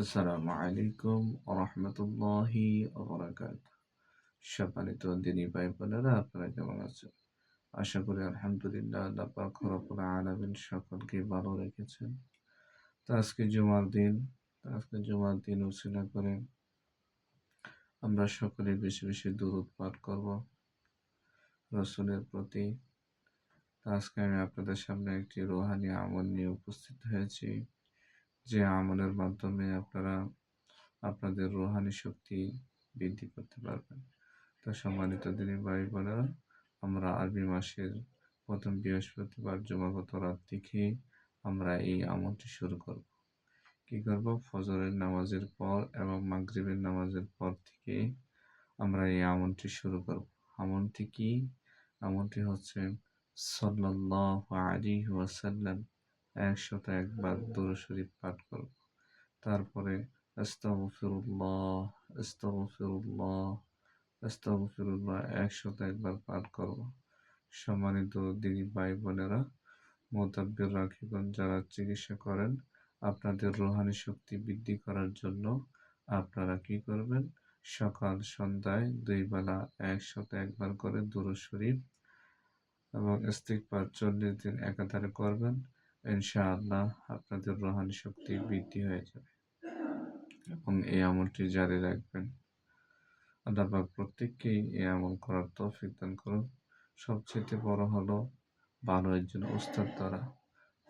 আসসালামু আলাইকুম রহমতুল্লাহি ওবরাকাত সম্মানিত দিনী ভাই বোনেরা, আপনারা কেমন আছেন? আশা করি আলহামদুলিল্লাহ আল্লাহ পাক রব্বুল আলামিন সকলকে ভালো রেখেছেন। তো আজকে জুমার দিন আজকে জুমার দিন উসিলা করে আমরা সকলে বেশি বেশি দূরত পাঠ করব রসুলের প্রতি। আজকে আমি আপনাদের সামনে একটি রোহানি আমল নিয়ে উপস্থিত হয়েছি। যে আমলের মাধ্যমে আপনারা আপনাদের রোহানি শক্তি বৃদ্ধি করতে পারবেন। তো সম্মানিত দিনী ভাই বোনেরা আমরা আরবি মাসের প্রথম বৃহস্পতিবার জমাগত রাত থেকে আমরা এই আমলটি শুরু করব। কি করব? ফজরের নামাজের পর এবং মাগরিবের নামাজের পর থেকে আমরা এই আমলটি শুরু করব। আমলটি কি? আমলটি হচ্ছে সাল্লাল্লাহু আলাইহি ওয়াসাল্লাম একশত একবার দূর শরীফ পাঠ করব। তারপরে, আস্তাগফিরুল্লাহ আস্তাগফিরুল্লাহ একশত একবার পাঠ করব। সম্মানিত দিদি ভাই বোনেরা, মোতাব্বির রাখিগণ যারা চিকিৎসা করেন, আপনাদের রোহানি শক্তি বৃদ্ধি করার জন্য আপনারা কি করবেন? সকাল, সন্ধ্যায় দুই বেলা একশত একবার করে দূর শরীফ এবং ইস্তিকবার চল্লিশ দিন একাধারে করবেন। ইনশাআল্লাহ আপনাদের রোহানি শক্তি বৃদ্ধি হয়ে যাবে। এবং এই আমলটি জারি রাখবেন। আল্লাহ প্রত্যেককেই এই আমল করার তৌফিক দান করুন। সবচেয়ে বড় হলো ভালো একজন উস্তাদ দ্বারা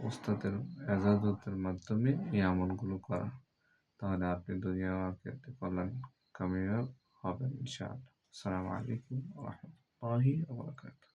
উস্তাদের এজাজতের মাধ্যমে এই আমলগুলো করা। তাহলে আপনি দুনিয়া আখেরাতে কল্যাণ কামিয়াব হবেন ইনশাআল্লাহ। আসসালামু আলাইকুম ওয়া রাহমাতুল্লাহি ওয়া বারাকাতুহু।